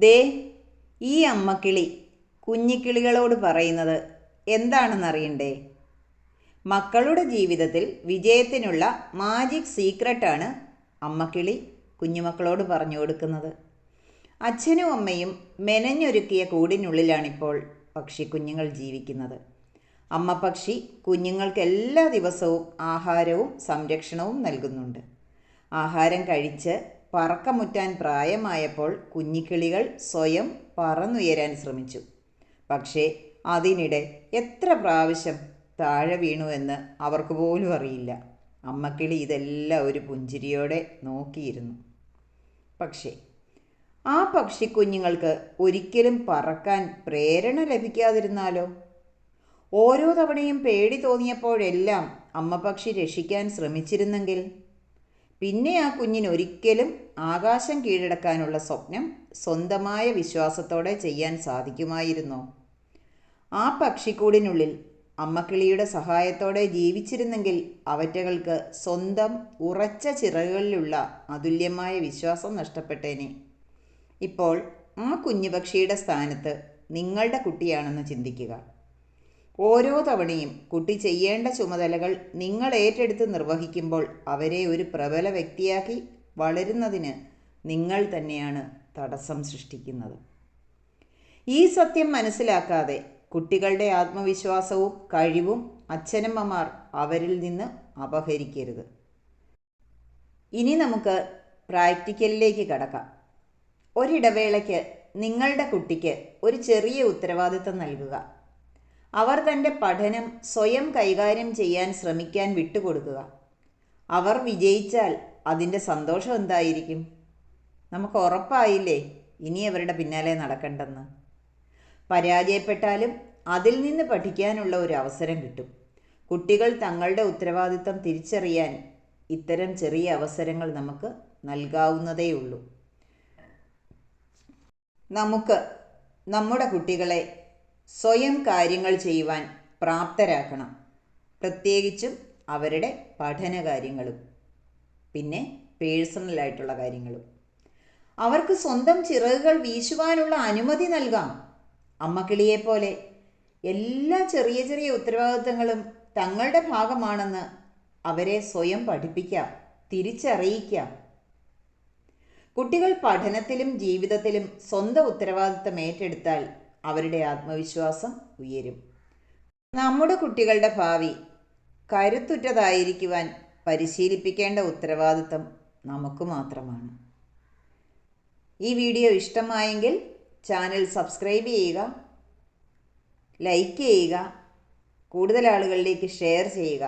ദേ ഈ അമ്മക്കിളി കുഞ്ഞിക്കിളികളോട് പറയുന്നത് എന്താണെന്നറിയണ്ടേ? മക്കളുടെ ജീവിതത്തിൽ വിജയത്തിനുള്ള മാജിക് സീക്രട്ടാണ് അമ്മക്കിളി കുഞ്ഞുമക്കളോട് പറഞ്ഞു കൊടുക്കുന്നത്. അച്ഛനും അമ്മയും മെനഞ്ഞൊരുക്കിയ കൂടിനുള്ളിലാണിപ്പോൾ പക്ഷിക്കുഞ്ഞുങ്ങൾ ജീവിക്കുന്നത്. അമ്മ പക്ഷി കുഞ്ഞുങ്ങൾക്ക് എല്ലാ ദിവസവും ആഹാരവും സംരക്ഷണവും നൽകുന്നുണ്ട്. ആഹാരം കഴിച്ച് പറക്കമുറ്റാൻ പ്രായമായപ്പോൾ കുഞ്ഞിക്കിളികൾ സ്വയം പറന്നുയരാൻ ശ്രമിച്ചു. പക്ഷേ അതിനിടെ എത്ര പ്രാവശ്യം താഴെ വീണു എന്ന് അവർക്ക് പോലും അറിയില്ല. അമ്മക്കിളി ഇതെല്ലാം ഒരു പുഞ്ചിരിയോടെ നോക്കിയിരുന്നു. പക്ഷേ ആ പക്ഷിക്കുഞ്ഞുങ്ങൾക്ക് ഒരിക്കലും പറക്കാൻ പ്രേരണ ലഭിക്കാതിരുന്നാലോ? ഓരോ തവണയും പേടി തോന്നിയപ്പോഴെല്ലാം അമ്മ പക്ഷി രക്ഷിക്കാൻ ശ്രമിച്ചിരുന്നെങ്കിൽ പിന്നെ ആ കുഞ്ഞിന് ഒരിക്കലും ആകാശം കീഴടക്കാനുള്ള സ്വപ്നം സ്വന്തമായ വിശ്വാസത്തോടെ ചെയ്യാൻ സാധിക്കുമായിരുന്നോ. ആ പക്ഷിക്കൂടിനുള്ളിൽ അമ്മക്കിളിയുടെ സഹായത്തോടെ ജീവിച്ചിരുന്നെങ്കിൽ അവറ്റകൾക്ക് സ്വന്തം ഉറച്ച ചിറകുകളിലുള്ള അതുല്യമായ വിശ്വാസം നഷ്ടപ്പെട്ടേനെ. ഇപ്പോൾ ആ കുഞ്ഞു പക്ഷിയുടെ സ്ഥാനത്ത് നിങ്ങളുടെ കുട്ടിയാണെന്ന് ചിന്തിക്കുക. ഓരോ തവണയും കുട്ടി ചെയ്യേണ്ട ചുമതലകൾ നിങ്ങൾ ഏറ്റെടുത്ത് നിർവഹിക്കുമ്പോൾ അവരെ ഒരു പ്രബല വ്യക്തിയാക്കി വളരുന്നതിന് നിങ്ങൾ തന്നെയാണ് തടസ്സം സൃഷ്ടിക്കുന്നത്. ഈ സത്യം മനസ്സിലാക്കാതെ കുട്ടികളുടെ ആത്മവിശ്വാസവും കഴിവും അച്ഛനമ്മമാർ അവരിൽ നിന്ന് അപഹരിക്കരുത്. ഇനി നമുക്ക് പ്രാക്ടിക്കലിലേക്ക് കടക്കാം. ഒരിടവേളയ്ക്ക് നിങ്ങളുടെ കുട്ടിക്ക് ഒരു ചെറിയ ഉത്തരവാദിത്തം നൽകുക. അവർ തന്റെ പഠനം സ്വയം കൈകാര്യം ചെയ്യാൻ ശ്രമിക്കാൻ വിട്ടുകൊടുക്കുക. അവർ വിജയിച്ചാൽ അതിന്റെ സന്തോഷം എന്തായിരിക്കും? നമുക്ക് ഉറപ്പായില്ലേ? ഇനി അവരുടെ പിന്നാലെ നടക്കണ്ടെന്ന്. പരാജയപ്പെട്ടാലും അതിൽ നിന്ന് പഠിക്കാനുള്ള ഒരു അവസരം കിട്ടും. കുട്ടികൾ തങ്ങളുടെ ഉത്തരവാദിത്തം തിരിച്ചറിയാൻ ഇത്തരം ചെറിയ അവസരങ്ങൾ നമുക്ക് നൽകാവുന്നതേയുള്ളൂ. നമുക്ക് നമ്മുടെ കുട്ടികളെ സ്വയം കാര്യങ്ങൾ ചെയ്യുവാൻ പ്രാപ്തരാക്കണം. പ്രത്യേകിച്ചും അവരുടെ പഠന കാര്യങ്ങളും പിന്നെ പേഴ്സണലായിട്ടുള്ള കാര്യങ്ങളും. അവർക്ക് സ്വന്തം ചിറകുകൾ വീശുവാനുള്ള അനുമതി നൽകാം. അമ്മക്കിളിയെപ്പോലെ എല്ലാ ചെറിയ ചെറിയ ഉത്തരവാദിത്തങ്ങളും തങ്ങളുടെ ഭാഗമാണെന്ന് അവരെ സ്വയം പഠിപ്പിക്കാം തിരിച്ചറിയിക്കാം. കുട്ടികൾ പഠനത്തിലും ജീവിതത്തിലും സ്വന്തം ഉത്തരവാദിത്തം ഏറ്റെടുത്താൽ അവരുടെ ആത്മവിശ്വാസം ഉയരും. നമ്മുടെ കുട്ടികളുടെ ഭാവി കരുത്തുറ്റതായിരിക്കുവാൻ പരിശീലിപ്പിക്കേണ്ട ഉത്തരവാദിത്തം നമുക്ക് മാത്രമാണ്. ഈ വീഡിയോ ഇഷ്ടമായെങ്കിൽ ചാനൽ സബ്സ്ക്രൈബ് ചെയ്യുക ലൈക്ക് ചെയ്യുക കൂടുതൽ ആളുകളിലേക്ക് ഷെയർ ചെയ്യുക.